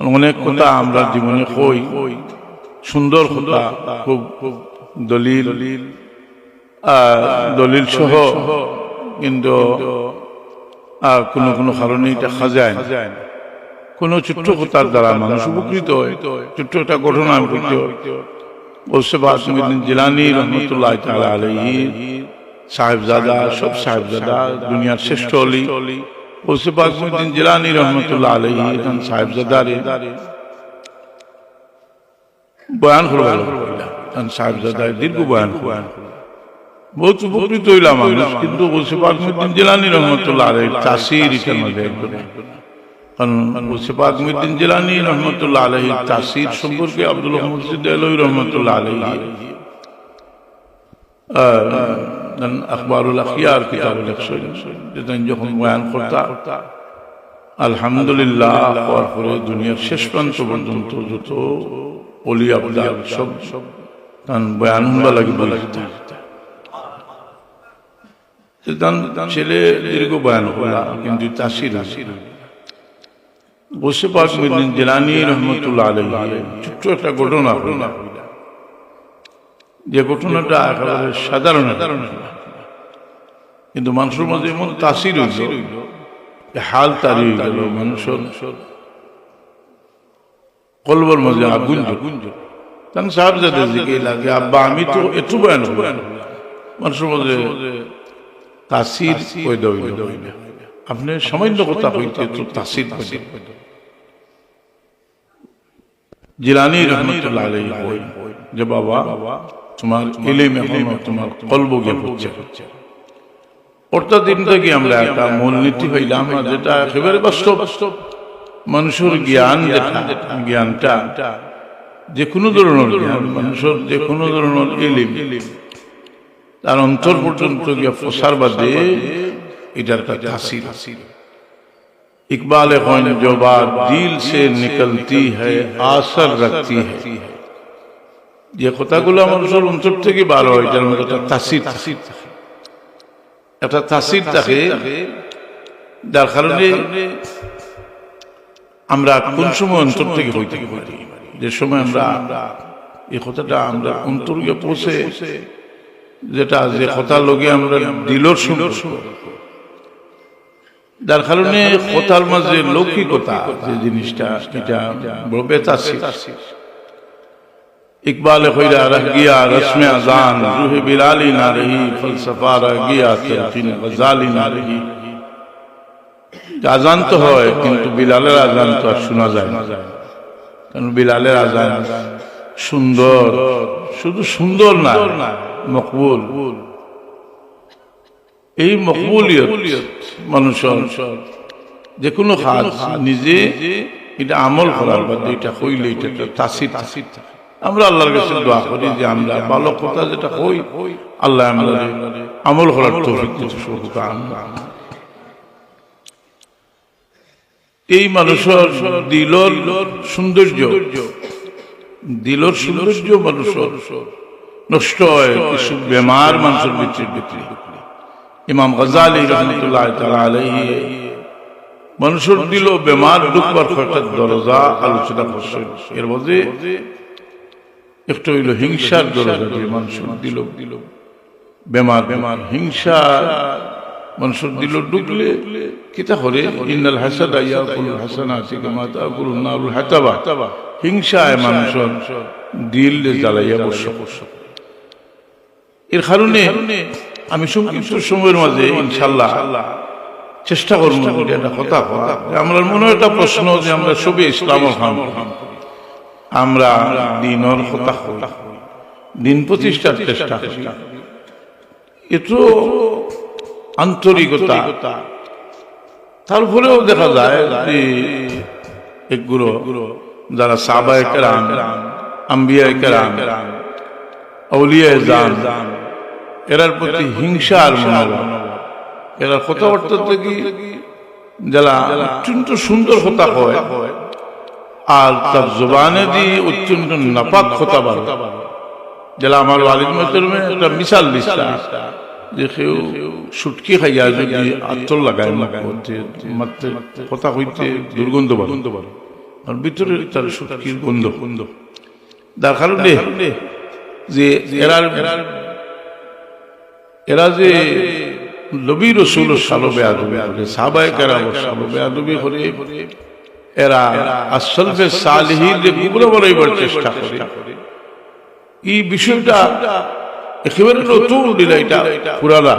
অনেক কথা আমরা জীবনে কই। সুন্দর কথা, খুব খুব দলিল দলিল সহ, কিন্তু কোনো কোনো কারণে এটা খাজায় কোনো ছোট্ট কথার দ্বারা মানুষ উপকৃত হয়। ছোট্ট একটা ঘটনা উপকৃত জিলানি রহমতুল্লাহ আলাইহি, সাহেবজাদা, সব সাহেবজাদা, দুনিয়ার শ্রেষ্ঠ অলি। বলছে বাসমিদ্দিন জিলানি রহমতুল্লাহ আলাইহি এখন সাহেবজাদারে বয়ান করবার এখন সাহেবজাদা দীর্ঘ বয়ান বহুত উপকৃত হইলাম মানুষ কিন্তু বলছে বাসমিদ্দিন জিলানি রহমতুল্লাহ আলাইহি তাসির এটার মধ্যে একদম কারণ মুসিফাত মুদ্দিন জিলানি রহমতুল্লাহ আলহী তাসির সম্পর্কে আব্দুল মুর্শিদ আলহী রহমতুল্লাহ আলহী আখবরুল আখিয়ার কিতাব লেখছেন বয়ান করতা, আলহামদুলিল্লাহ হওয়ার পরে দুনিয়ার শেষ প্রান্ত পর্যন্ত যত অলি আবদার সব সব তান বয়ান হবা লাগে বলে। ছেলে দীর্ঘ বয়ান করা কিন্তু তাসির আসির বসে পাক মিদিন জেলানি রহমতুল্লাহ আলহী ছোট্ট একটা ঘটনা হইলা। যে ঘটনাটা একেবারে সাধারণ কিন্তু মানুষের মধ্যে এমন তাসির হইল হাল তারি গেল মানুষের কলবর মধ্যে আগুন সাহেব যাদের দিকে লাগে, আব্বা, আমি তো একটু বয়ান মানুষের মধ্যে তাসির আপনি সামান্য কথা হইতে তো তাসির জিলানি রহমতুল্লাহ যে, বাবা তোমার এলেমে হলো তোমার কলবগে পড়ছে অর্থাৎ দিন থেকে আমরা একটা মূলনীতি হইলাম না যেটা একেবারে বাস্তব মানুষের জ্ঞান যেটা জ্ঞানটা যে কোনো ধরনের জ্ঞান মানুষের যে কোনো ধরনের এলিম তার অন্তর পর্যন্ত গিয়ে প্রসার বাদে এটার কাছে হাসির হাসির ইকবাল হয় জবা দিল সে নিকলতি হ্যাঁ আসর রাখতি হ্যাঁ যে কথাগুলো মানুষের অন্তর থেকে বার হয় যার মধ্যে একটা তাসির থাকে। একটা তাসির থাকে যার কারণে আমরা কোন সময় অন্তর থেকে হইতে পারি? যে সময় আমরা এই কথাটা আমরা অন্তর গিয়ে পৌঁছে যেটা যে কথা লগে আমরা দিলর সুন্দর যার কারণে কথার মাঝে লৌকিকতা যে জিনিসটা এটা বড় বেতাসি ইকবাল খৈরা রহ গিয়া রসমে আজান রুহে বিলালি না রহি, ফলসফা রহ গিয়া তলকিন গজালি না রহি। আজান তো হয়, কিন্তু বিলালের আজান তো আর শোনা যায় না। কারণ বিলালের আজান সুন্দর, শুধু সুন্দর না, মকবুল। এই মকবুলিয়ত মানুষের, যে কোনো কাজ, নিজে এটা আমল করার বাদে এটা হইলে এটা তাসির তাসির আমরা আল্লাহর কাছে দোয়া করি যে আমরা ভালো কথা যেটা হই আল্লাহ আমরা আমল করার তৌফিক এই মানুষের দিলর সৌন্দর্য দিলর সৌন্দর্য মানুষের নষ্ট হয় কিছু বেমার মানুষের ভিতরে ভিতরে ইমাম গজালি রহমতুল্লাহ আলাইহি, মানুষের দিল বেমার কয়েকটা দরজা আলোচনা করছে এর মধ্যে একটা হইল হিংসার দরজা দিয়ে মানুষের দিল। দিল। বেমার বেমার হিংসা মানুষের দিল ঢুকলে কিতা করে? ইন্নাল হাসাদ আইয়া কুল হাসানা আছে কামা তাকুল নারুল হাতাবা। হিংসায় মানুষের দিল জ্বালাইয়া বসে। এর কারণে আমি সংক্ষিপ্ত সময়ের মাঝে ইনশাল্লাহ চেষ্টা করব একটা কথা আমরা মনে একটা প্রশ্ন যে আমরা সবই ইসলাম আমরা কথা দিন প্রতিষ্ঠার চেষ্টা করি। এত আন্তরিকতা। তারপরেও দেখা যায় এগুলো যারা সাবা কেরাম আম্বিয়া কেরাম আউলিয়া জান, এরার প্রতি হিংসা আর মনোভাব। এরা কথাবার্তা থেকে যারা অত্যন্ত সুন্দর কথা হয় আর তার জবানে দিয়ে অত্যন্ত নাপাক কথা বলে যারা আমার ওয়ালিদ একটা দিস্তা যে কেউ সুটকি খাইয়া যদি আত্মর লাগায় মাত্রে কথা হইতে দুর্গন্ধ বলে আর ভিতরে তার সুটকির গন্ধ। গন্ধ যে এরার এরা যে নবী রসুল সালো বেয়াদবি করে সাবাই কেরা সালো বেয়াদবি করে এরা আসলফে সালহীনগুলো বলাইবার চেষ্টা করে। এই বিষয়টা একেবারে নতুন দিলা এটা পুরালা।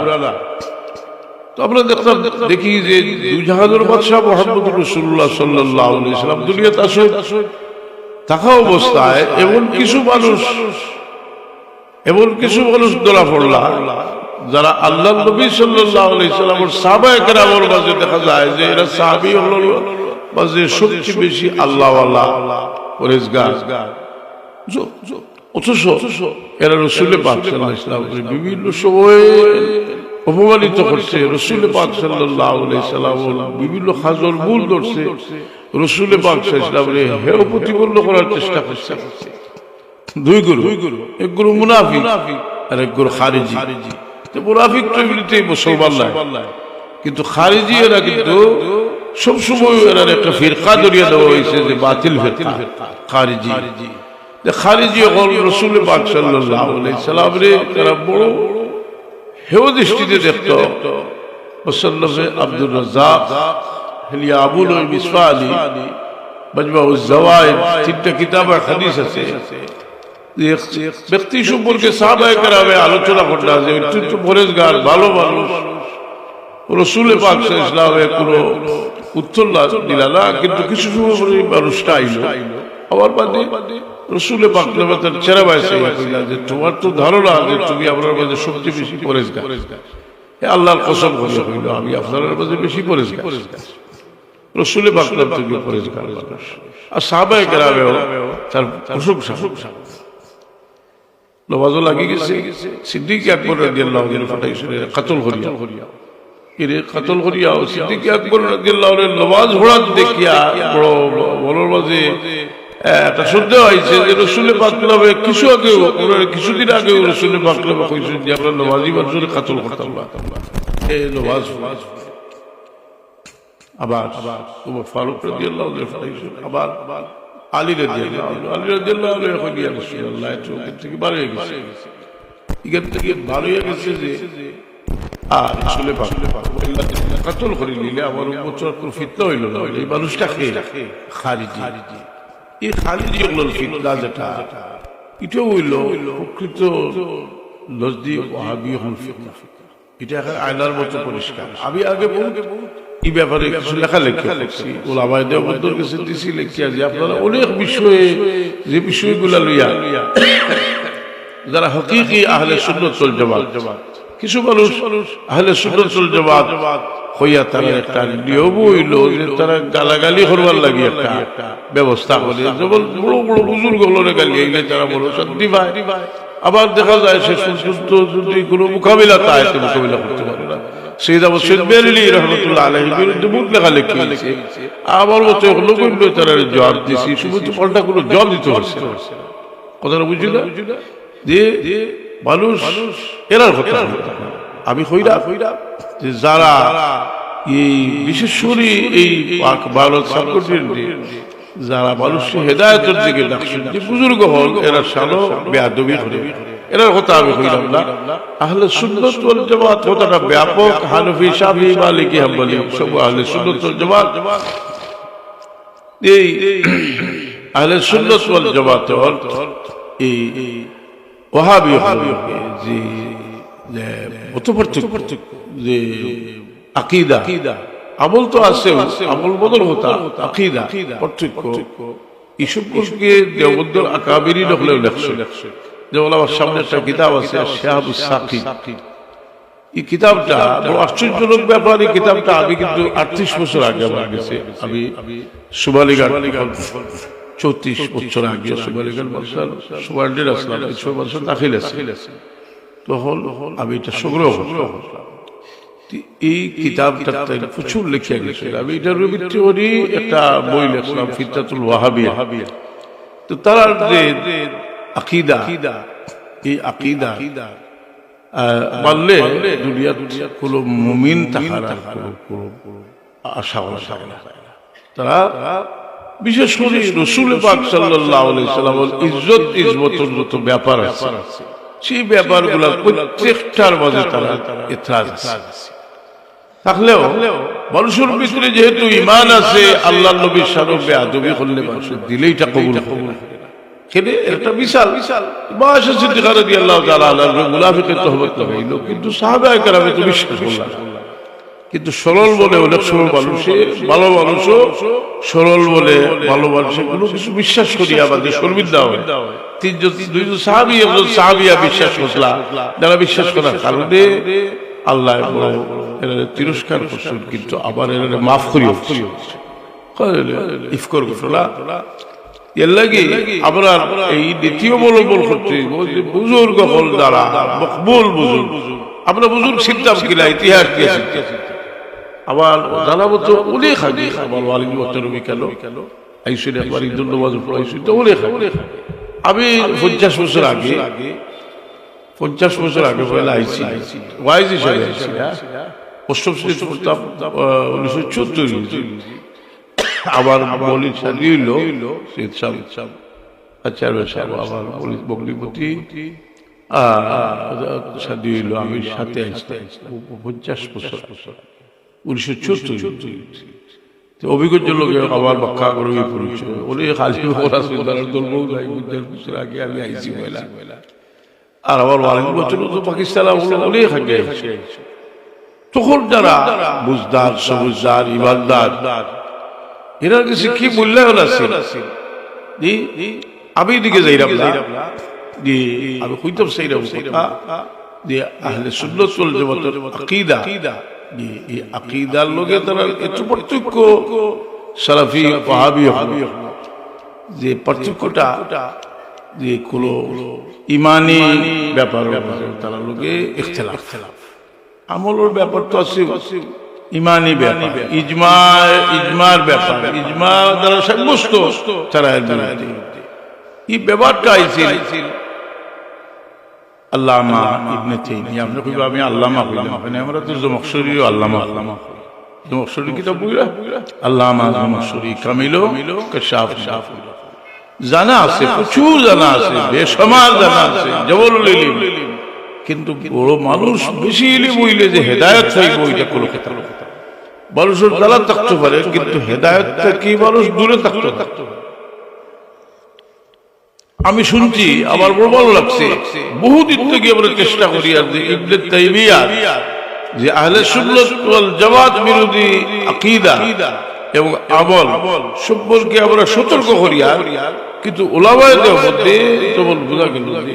তো আমরা দেখতাম দেখি যে দুই জাহাজের বাদশাহ মোহাম্মদ রসুল্লাহ সাল্লাহ ইসলাম দুনিয়াতে আসে। থাকা অবস্থায় এমন কিছু মানুষ এমন কিছু মানুষ ধরা পড়লা যারা আল্লাহ নবী সাল্লাহ সাহাবায় কেরামের মাঝে দেখা যায় যে এরা সাহাবি হল মাঝে সবচেয়ে বেশি অথচ এরা রসুলে বিভিন্ন সময়ে অপমানিত করছে। রসুলে বিভিন্ন খাজল ভুল ধরছে। রসুলে পাক ইসলামরে হেও প্রতিপন্ন করার চেষ্টা করছে। দুই গুরু এক গুরু মুনাফি আর এক গুরু খারিজি। মুনাফিক তো এমনিতেই মুসলমান কিন্তু খারিজি এরা কিন্তু সবসময় এরা একটা ফিরকা ধরিয়ে দেওয়া হয়েছে যে বাতিল ফিরকা খারিজি। খারিজি। হল রসুল পাক সাল্লাহ সাল্লাম রে তারা বড় হেও দৃষ্টিতে দেখত। মুসল্লফে আব্দুর রাজাক হেলিয়া আবুল মিসফা আলী মজমা উজ্জাওয়াইদ তিনটা কিতাব আর হাদিস আছে। ব্যক্তি সম্পর্কে সাহাবায়ে কেরামে আলোচনা করতে আছে অত্যন্ত পরেজগার ভালো মানুষ। রসুল পাক ইসলামে কোনো উত্তর দিল কিন্তু কিছু সময় মানুষটা আইল। আবার বাদে রসুলে পাক তার চেরা বয়সে যে, তোমার তো ধারণা যে তুমি আপনার মাঝে সবচেয়ে বেশি পরেজগার। আল্লাহর কসম করে হইল আমি আপনার মাঝে বেশি পরেজগার। রসুলে পাক তুমি পরেজগার আর সাহাবায়ে কেরামেও তার প্রশংসা। নমাজও লাগি গেছে। সিদ্দিক আকবর রাদিয়াল্লাহু আনহু ফাটাইছে কাতল করিয়া। এরে কাতল করিয়া সিদ্দিক নমাজ পড়া দেখিয়া বড় বড় মাঝে একটা সন্দেহ হয়েছে যে রসুলে পাকলামে কিছু আগে কিছুদিন আগে রসুলে পাকলামে কইছেন যে আমরা নমাজি মানুষের কাতল করতাম না। এই নমাজ আবার আবার ফারুক রাদিয়াল্লাহু ফাটাইছে আবার আলী রাদিয়াল্লাহু আলী রাদিয়াল্লাহু কই দিয়া রাসূলুল্লাহ থেকে বার হয়ে গেছে। এখান থেকে বার হয়ে গেছে যে আর আসলে কাতল করে নিলে আমার কোনো ফিতনা হইল না এই মানুষটা খেয়ে খারিজি এই খারিজি হল ফিতনা যেটা হইল প্রকৃত এখন আয়নার মতো পরিষ্কার আমি আগে এই ব্যাপারে কিছু লেখালেখি করছি ওলামাই দেবন্দর কাছে দিছি যে আপনারা অনেক বিষয়ে যে বিষয়গুলা লইয়া যারা হকিকি আহলে সুন্নতুল জামাত কিছু মানুষ হইয়া তারা একটা নিয়ম তারা গালাগালি করবার লাগি একটা ব্যবস্থা করে। বড় বড় বুজুর্গ গালি তারা বড় শান্তি আবার দেখা যায় সে সুস্থ যদি কোনো মোকাবিলা তাই মোকাবিলা করতে পারে না। মতো হলো তারা পাল্টা কোনো দিতে কথাটা বুঝলি যে মানুষ এরার কথা আমি হইরা হইরা যে যারা এই বিশেষ করে এই ভারত সাবকন্টিনেন্টে যারা মানুষের হেদায়তের দিকে ডাকছেন যে বুজুর্গ হল এরা সালো বেয়াদবি করে এরার কথা আমি কইলাম না। আহলে সুন্নত ওয়াল জামাত কথাটা ব্যাপক। হানফি শাফি মালিকি হাম্বলি সব আহলে সুন্নত ওয়াল জামাত। এই আহলে সুন্নত ওয়াল জামাত এই ওহাবি যে যে অত পার্থক্য যে আকিদা আমল তো আছে আমল বদল হতা আকিদা পার্থক্য। এই সম্পর্কে দেবদ্দর আকাবিরি হলেও লেখছে। যেমন আমার সামনে একটা কিতাব আছে এই কিতাবটা বড় আশ্চর্যজনক ব্যাপার এই কিতাবটা আমি কিন্তু আটত্রিশ বছর আগে আমার গেছে। আমি সুবালিঘাট চৌত্রিশ বছর আগে সুবালিঘাট বর্ষার সুবার্ডের আসলাম ছয় বছর দাখিল আছে। তখন আমি এটা সংগ্রহ করলাম এই কিতাবটা প্রচুর লিখে গেছে। আমি এটার ভিত্তি করি একটা বই লিখলাম ফিতাতুল ওয়াহাবিয়া। তো তারা যে আকিদা। এই আকিদা। মানলে দুনিয়া দুনিয়া কোনো মুমিন তাহারা আশা আশা তারা বিশেষ করে রসুল পাক সাল্লাহ সাল্লাম ইজ্জত ইজমতর যত ব্যাপার আছে। সেই ব্যাপারগুলো প্রত্যেকটার মাঝে তারা আছে। থাকলেও মানুষের ভিতরে যেহেতু ইমান আছে আল্লাহ নবীর সারবে আদবি করলে মানুষের দিলেই তা কবুল কবুল একটা বিশাল। বিশাল। বয়স সিদ্দিকা রাদিয়াল্লাহু তাআলা আনহু মুনাফিকের তহবত লাগাইল কিন্তু সাহাবায়ে কেরামে তো বিশ্বাস করলাম কিন্তু সরল বলে অনেক সময় মানুষে, ভালো মানুষও সরল বলে ভালো মানুষে কোনো কিছু বিশ্বাস করি আমাদের শর্মিন হয়। তিনজন, দুইজন সাহাবি, একজন সাহাবিয়া বিশ্বাস করলা। যারা বিশ্বাস করার কারণে আল্লাহ তিরস্কার করছেন, কিন্তু আবার মাফ করিও ইফকর ঘটনা এর লাগে আমরা এই দ্বিতীয় মনোবল করতে বুজুর্গ হল দ্বারা মকবুল বুজুর্গ। আমরা বুজুর্গ শিখতাম কিনা, ইতিহাস দিয়ে শিখতাম। আবার জানাব তো অনেক আগে আমার ওয়ালিদ বক্তরবি কেন? আইসুন একবার ঈদুল নমাজ পড়াইছি তো অনেক আগে আমি পঞ্চাশ বছর আগে পঞ্চাশ বছর আগে পয়লা আইসি। ওয়াইজ হিসাবে আইসি অষ্টম শ্রেণি পড়তাম উনিশশো চোদ্দ আবার বলি সাজি হইল সৈয়দ সাহেব আচ্ছা সাহেব আবার বলি বগলিপতি সাদি হইল আমি সাথে আসতে পঞ্চাশ বছর। উনিশশো চোদ্দ অভিজ্ঞ লোকে আবার ব্যাখ্যা করে পরিচয়। ওরে খালি ওরা সুন্দর দলবো পঞ্চাশ বছর আগে আমি আইসি আর আবার বছর তো পাকিস্তান অনেক আগে আইসি তখন যারা বুঝদার সবুজদার ইমানদার এনার কাছে কি মূল্যায়ন আছে? আমি দিকে যাইরাম না। জি আমি কইতাম সেইরাম কথা। যে আহলে সুন্নাত ওয়াল জামাতের আকীদা। এই আকীদার লগে তারা একটু পার্থক্য। সালাফি ওয়াহাবি যে পার্থক্যটা, যে কোনো ইমানি ব্যাপার তারা লোকে ইখতিলাফ। আমলের ব্যাপার তো আছে ইমানি ব্যাপার। ইজমা ইজমার ব্যাপার। ইজমা দ্বারা সাব্যস্ত তারা এই ব্যাপারটা আইছিল আল্লামা ইবনে তাইমিয়া। আমরা কইব আমি আল্লামা হইলাম মানে আমরা তো জমকশরীও আল্লামা আল্লামা জমকশরী কিতাব বইরা? আল্লামা জমকশরী কামিলো কাশাফ শাফ জানা আছে, প্রচুর জানা আছে বেসমার জানা আছে, জবরুল ইলম। কিন্তু বড় মানুষ বেশি ইলিম হইলে যে হেদায়ত হইব ওইটা কোনো কথা মানুষের দ্বারা থাকতে পারে, কিন্তু হেদায়ত কি মানুষ দূরে থাকতে থাকতে আমি শুনছি আমার বড় ভালো লাগছে বহুদিন থেকে আমরা চেষ্টা করি আর যে ইবনে তাইমিয়া যে আহলে সুন্নাত ওয়াল জামাত বিরোধী আকীদা এবং আমল সম্পর্কে আমরা সতর্ক করি আর। কিন্তু ওলামায়দের মধ্যে তেমন বোঝা গেল যে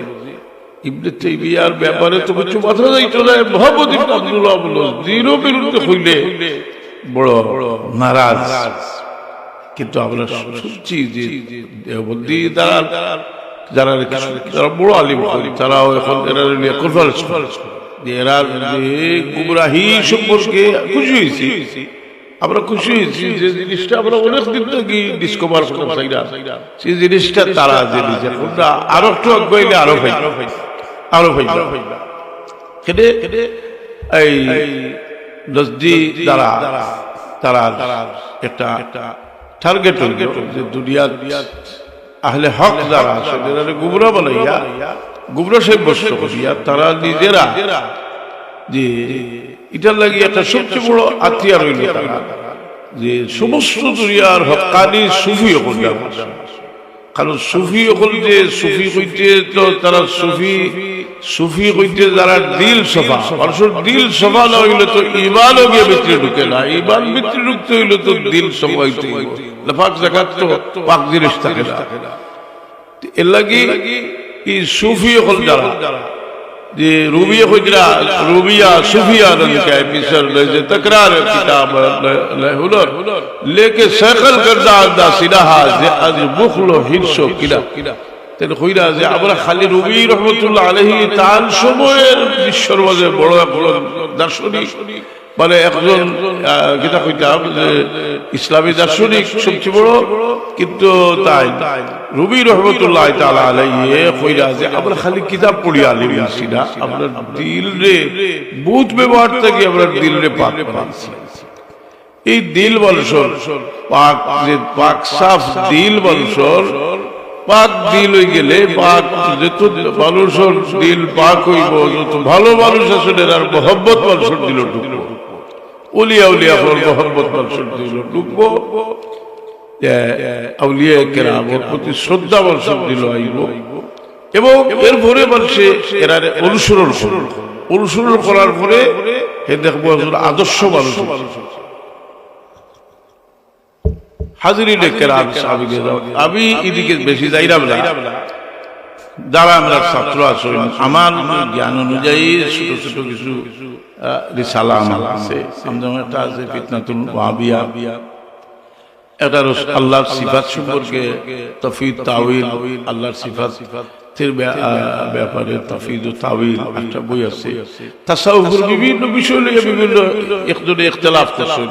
ইবনে তাইমিয়ার ব্যাপারে তো কিছু কথা যাইতো না মোহাম্মদ ইবনে আব্দুল্লাহ দৃঢ় বিরুদ্ধে হইলে বড় নারাজ। কিন্তু আমরা শুনছি যে দেওবন্দি দ্বারা যারা যারা বড় আলিম তারাও এখন এরা নিয়ে কনফারেন্স এরা গুমরাহি সম্পর্কে খুশি হয়েছি। আমরা খুশি হয়েছি যে জিনিসটা আমরা অনেক দিন থেকে ডিসকভার করতে চাই না। সেই জিনিসটা তারা যে নিজে আরও একটু আগাইলে আরও ভাই আরও ভাই খেটে এই নজদি দ্বারা তারা একটা টার্গেট যে দুনিয়া আহলে হক যারা আছে যারা গুবরা বানাইয়া বসে সাব্যস্ত করিয়া তারা নিজেরা যে এটার লাগি একটা সবচেয়ে বড় আত্মীয় রইল তারা। যে সমস্ত দুনিয়ার হকানি সুফি হল কারণ সুফি হল যে সুফি হইতে তো তারা সুফি সুফি হইতে যারা দিল সফা মানুষের দিল সফা না হইলে তো ইমানও গিয়ে ভিতরে ঢুকে না। ইমান ভিতরে ঢুকতে হইলে তো দিল সফা হইতে লাফাক জায়গা তো পাক জিনিস থাকে না। এর লাগি এই সুফি হল যারা, যে রুবিয়া খুজরা রুবিয়া সুফিয়া রনকা মিসর যে তকরার কিতাব হুলর লেকে সকল করদা আদা সিলাহা যে আজ মুখলো হিরসো কিলা কইরা যে আমরা খালি রুবি রহমতুল্লাহ আলাইহি তার সময়ের বিশ্বর বড় দার্শনিক। মানে একজন গীতা কইতাম যে ইসলামী দার্শনিক সবচেয়ে বড়, কিন্তু তাই রবি রহমতুল্লাহ তালা আলাইয়ে যে আমরা খালি কিতাব পড়ি আলিম না আমরা দিল রে বহুত ব্যবহার থেকে আমরা দিল রে পাক পাইছি এই দিল মানুষের পাক যে পাক সাফ দিল মানুষের পাক দিল হয়ে গেলে পাক মানুষের দিল পাক হইব যত ভালো মানুষ আসলে আর মোহব্বত মানুষের দিল ঢুকবো উলিয়া উলিয়া হল মোহব্বত মানুষের দিল ঢুকবো আউলিয়া প্রতি শ্রদ্ধা মানুষের দিল আইব। এবং এর পরে মানুষে এরা অনুসরণ অনুসরণ করার পরে দেখব আদর্শ মানুষ হাজিরি কেরাম সাবিকে আমি এদিকে বেশি যাইরাম না যারা আমরা ছাত্র আছেন আমার জ্ঞান অনুযায়ী ছোট ছোট কিছু রিসালা আমার আছে। আমাদের একটা আছে ফিতনাতুল ওয়াবিয়া এটা রস- আল্লাহর সিফাত সম্পর্কে তফিদ তাওয়িল আল্লাহর সিফাত। এর ব্যাপারে ব্যাপারে তাফিদ ও তাওয়িল একটা বই আছে। তাসাউফের বিভিন্ন বিষয় নিয়ে বিভিন্ন একজনে ইখতিলাফ করছেন।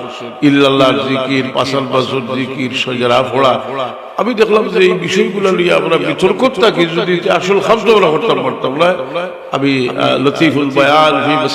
ইল্লাল্লাহ জিকির পাসাল বাসুর জিকির সজরা ফোড়া। আমি দেখলাম যে এই বিষয়গুলো নিয়ে আমরা বিতর্ক থাকি যদি আসল খাদ্য আমরা করতাম পারতাম না। আমি লতিফুল বয়ান ফি